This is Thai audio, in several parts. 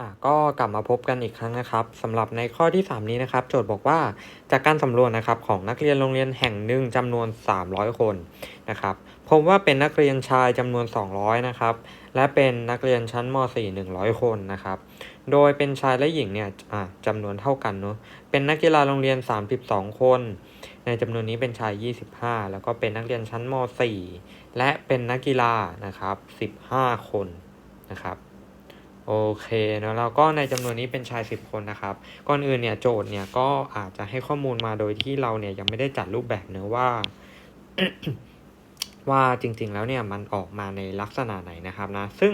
อะก็กลับมาพบกันอีกครั้งนะครับสำหรับในข้อที่ 3 นี้นะครับ โจทย์บอกว่าจากการสำรวจนะครับของนักเรียนโรงเรียนแห่งหนึ่งจำนวน 300 คนนะครับพบว่าเป็นนักเรียนชายจำนวน 200นะครับและเป็นนักเรียนชั้นม .4 100 คนนะครับโดยเป็นชายและหญิงเนี่ยอะจำนวนเท่ากันเนาะเป็นนักกีฬาโรงเรียน 32 คน ในจำนวนนี้เป็นชาย 25 แล้วก็เป็นนักเรียนชั้นม .4 และเป็นนักกีฬานะครับ15 คนนะครับ โอเคเนะแล้วก็ในจำนวนนี้เป็นชาย 10 คนนะครับ ก่อนอื่นเนี่ยโจทย์เนี่ยก็อาจจะให้ข้อมูลมาโดยที่เราเนี่ยยังไม่ได้จัดรูปแบบเนื้อว่า ว่าจริงๆแล้วเนี่ยมันออกมาในลักษณะไหนนะครับนะ ซึ่ง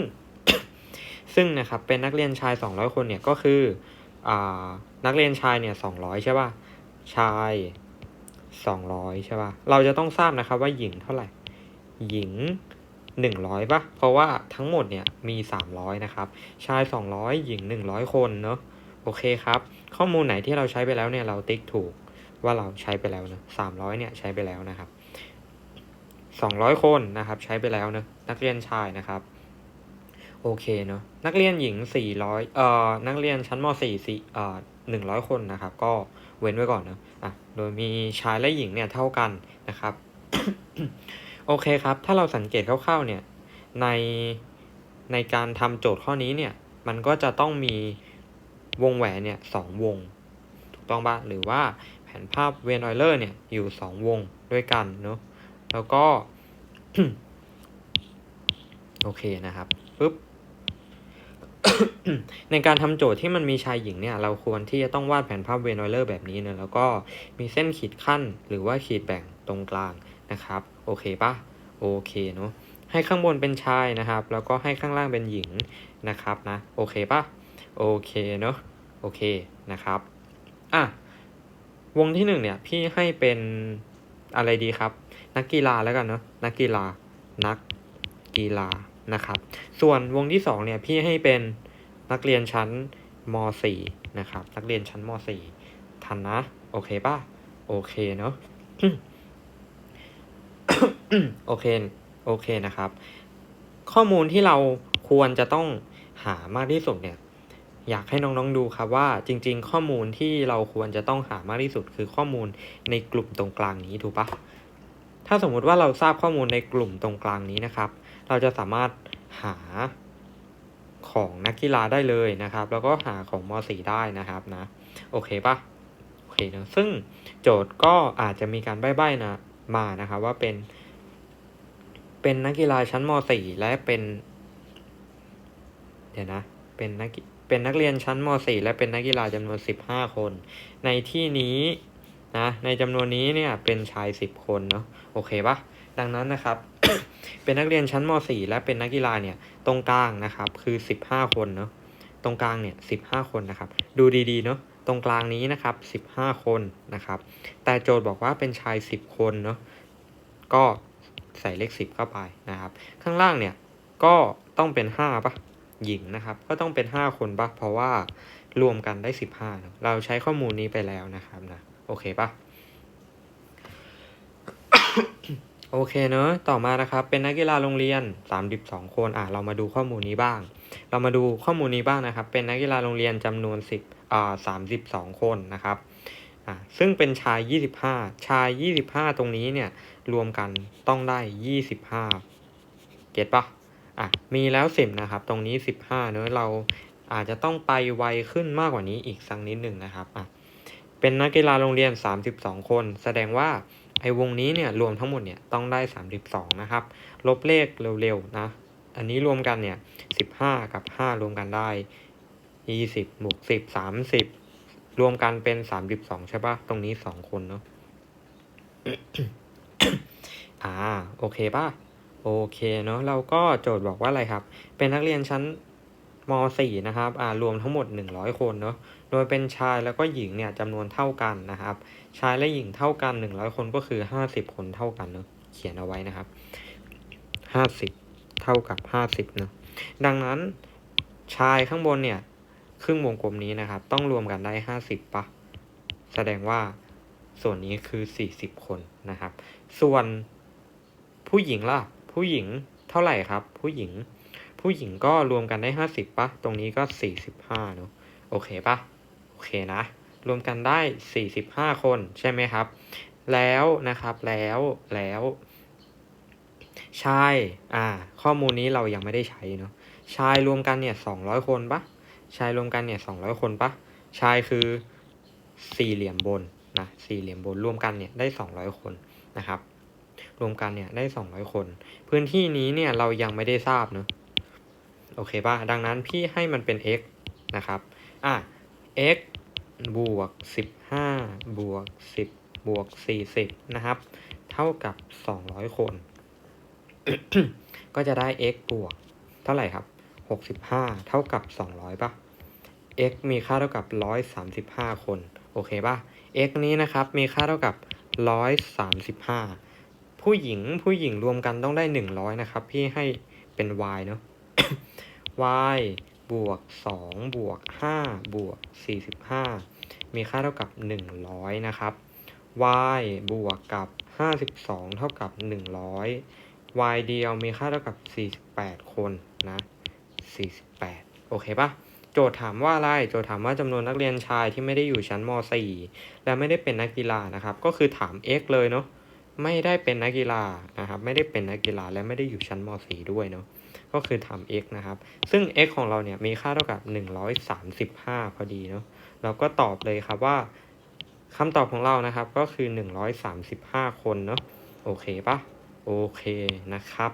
ซึ่งนะครับเป็นนักเรียนชาย 200 คนเนี่ยก็คืออ่านักเรียนชายเนี่ย200 ใช่ป่ะ ชาย 200 ใช่ป่ะ เราจะต้องทราบนะครับว่าหญิงเท่าไหร่ หญิง 100ป่ะ เพราะว่าทั้งหมดเนี่ยมี 300 นะครับ ชาย 200 หญิง 100 คนเนาะ โอเคครับ ข้อมูลไหนที่เราใช้ไปแล้วเนี่ยเราติ๊กถูกว่าเราใช้ไปแล้วนะ300 เนี่ยใช้ไปแล้วนะครับ 200 คนนะครับใช้ไปแล้วนะนักเรียนชายนะครับ โอเคเนาะ นักเรียนหญิง 400 เอ่อ นักเรียนชั้นม .4 สี่เอ่อ100 คนนะครับ ก็เว้นไว้ก่อนเนาะ อะ โดยมีชายและหญิงเนี่ยเท่ากันนะครับ โอเคครับ ถ้าเราสังเกตคร่าวๆเนี่ยในในการทำโจทย์ข้อนี้เนี่ยมันก็จะต้องมีวงแหวนเนี่ยสองวง ถูกต้องปะหรือว่าแผนภาพเวนออยเลอร์เนี่ยอยู่สองวงด้วยกันเนาะแล้วก็ โอเคนะครับปึ๊บในการทำโจทย์ที่มันมีชายหญิงเนี่ย เราควรที่จะต้องวาดแผนภาพเวนออยเลอร์แบบนี้เนะแล้วก็มีเส้นขีดขั้นหรือว่าขีดแบ่งตรงกลาง นะครับ โอเคปะโอเคเนาะให้ข้างบนเป็นชายนะครับ แล้วก็ให้ข้างล่างเป็นหญิงนะครับนะโอเคปะโอเคเนาะโอเคนะครับอะวงที่หนึ่งเนี่ยพี่ให้เป็นอะไรดีครับ นักกีฬาแล้วกันเนาะนักกีฬานักกีฬานะครับ ส่วนวงที่สองเนี่ยพี่ให้เป็นนักเรียนชั้นม .4 นะครับ นักเรียนชั้นม .4 ทันนะ โอเคป่ะ โอเคเนาะ โอเค โอเคนะครับ ข้อมูลที่เราควรจะต้องหามากที่สุดเนี่ย อยากให้น้องๆดูครับว่าจริง ๆ ข้อมูลที่เราควรจะต้องหามากที่สุด คือข้อมูลในกลุ่มตรงกลางนี้ถูกปะถ้าสมมุติว่าเราทราบข้อมูลในกลุ่มตรงกลางนี้นะครับ เราจะสามารถหาของนักกีฬาได้เลยนะครับ แล้วก็หาของม .4 ได้นะครับนะ โอเคปะโอเคนะซึ่งโจทย์ก็อาจจะมีการใบ้ๆนะ มานะครับว่าเป็น เป็นนักกีฬาชั้นม .4 และเป็น เดี๋ยวนะ เป็นนักกีเป็นนักเรียนชั้นม .4 และเป็นนักกีฬาจำนวน 15 คน ในที่นี้นะในจำนวนนี้เนี่ยเป็นชาย 10 คนเนาะโอเคปะดังนั้นนะครับ เป็นนักเรียนชั้นม .4 และเป็นนักกีฬาเนี่ยตรงกลางนะครับ คือ 15 คนเนาะตรงกลางเนี่ย 15 คนนะครับ ดูดีๆเนาะ ตรงกลางนี้นะครับ 15 คนนะครับ แต่โจทย์บอกว่าเป็นชาย 10 คนเนาะ ก็ใส่เลข 10 เข้าไปนะครับ ข้างล่างเนี่ยก็ต้องเป็น 5ปะหญิงนะครับ ก็ต้องเป็น 5 คนปะเพราะว่ารวมกันได้ 15เนอะเราใช้ข้อมูลนี้ไปแล้วนะครับนะ โอเคปะโอเคเนอะต่อมานะครับ เป็นนักกีฬาโรงเรียน 32 คน อะ เรามาดูข้อมูลนี้บ้าง เรามาดูข้อมูลนี้บ้างนะครับ เป็นนักกีฬาโรงเรียนจำนวน 10อ่า32 คนนะครับอะซึ่งเป็นชาย 25 ชาย 25 ตรงนี้เนี่ยรวมกันต้องได้ 25 เก็ตปะอะมีแล้ว 10 นะครับ ตรงนี้ 15เนอะเราอาจจะต้องไปไวขึ้นมากกว่านี้อีกสักนิดหนึ่งนะครับอะเป็นนักกีฬาโรงเรียน 32 คน แสดงว่าไอ้วงนี้เนี่ยรวมทั้งหมดเนี่ยต้องได้ 32 นะครับ ลบเลขเร็วๆนะ อันนี้รวมกันเนี่ย15กับ5รวมกันได้20บบวก10 30รวมกันเป็น32ใช่ปะตรงนี้2คนเนาะอ่าโอเคป่ะโอเคเนาะเราก็โจทย์บอกว่าอะไรครับ เป็นนักเรียนชั้นม .4 นะครับอ่ารวมทั้งหมด 100 คนเนาะโดยเป็นชายแล้วก็หญิงเนี่ยจำนวนเท่ากันนะครับ ชายและหญิงเท่ากัน 100 คนก็คือ 50 คนเท่ากันเนาะเขียนเอาไว้นะครับ 50 เท่ากับ 50เนาะดังนั้นชายข้างบนเนี่ย ครึ่งวงกลมนี้นะครับ ต้องรวมกันได้ 50ปะแสดงว่าส่วนนี้คือ 40 คนนะครับ ส่วนผู้หญิงล่ะ ผู้หญิงเท่าไหร่ครับ ผู้หญิง ผู้หญิงก็รวมกันได้ห้าสิบปะตรงนี้ก็สี่สิบห้าเนอะโอเคปะโอเคนะ รวมกันได้สี่สิบห้าคนใช่ไหมครับ แล้วนะครับแล้วแล้ว ชายอ่าข้อมูลนี้เรายังไม่ได้ใช้เนาะชายรวมกันเนี่ยสองร้อยคนปะชายรวมกันเนี่ยสองร้อยคนปะชายคือสี่เหลี่ยมบนนะสี่เหลี่ยมบนรวมกันเนี่ยได้สองร้อยคนนะครับ รวมกันเนี่ยได้สองร้อยคน พื้นที่นี้เนี่ยเรายังไม่ได้ทราบเนาะโอเคป่ะดังนั้นพี่ให้มันเป็น x นะครับอะ x บวกสิบห้าบวกสิบบวกสี่สิบนะครับ เท่ากับสองร้อยคน ก็จะได้ x บวก เท่าไหร่ครับหกสิบห้าเท่ากับสองร้อยป่ะ x มีค่าเท่ากับร้อยสามสิบห้าคน โอเคป่ะ x นี้นะครับ มีค่าเท่ากับร้อยสามสิบห้าผู้หญิงผู้หญิงรวมกันต้องได้หนึ่งร้อยนะครับ พี่ให้เป็น y เนาะ y บวกสองบวกห้าบวกสี่สิบห้ามีค่าเท่ากับหนึ่งร้อยนะครับ y บวกกับห้าสิบสองเท่ากับหนึ่งร้อย y เดียวมีค่าเท่ากับสี่สิบแปดคนนะสี่สิบแปดโอเคปะโจทย์ถามว่าอะไร โจทย์ถามว่าจำนวนนักเรียนชายที่ไม่ได้อยู่ชั้นม .4 และไม่ได้เป็นนักกีฬานะครับ ก็คือถาม x เลยเนาะ ไม่ได้เป็นนักกีฬานะครับ ไม่ได้เป็นนักกีฬาและไม่ได้อยู่ชั้นม .4 ด้วยเนาะ ก็คือทำ x นะครับ ซึ่ง x ของเราเนี่ยมีค่าเท่ากับ 135 พอดีเนาะ เราก็ตอบเลยครับว่าคำตอบของเรานะครับก็คือ 135 คนเนาะ โอเคปะ โอเคนะครับ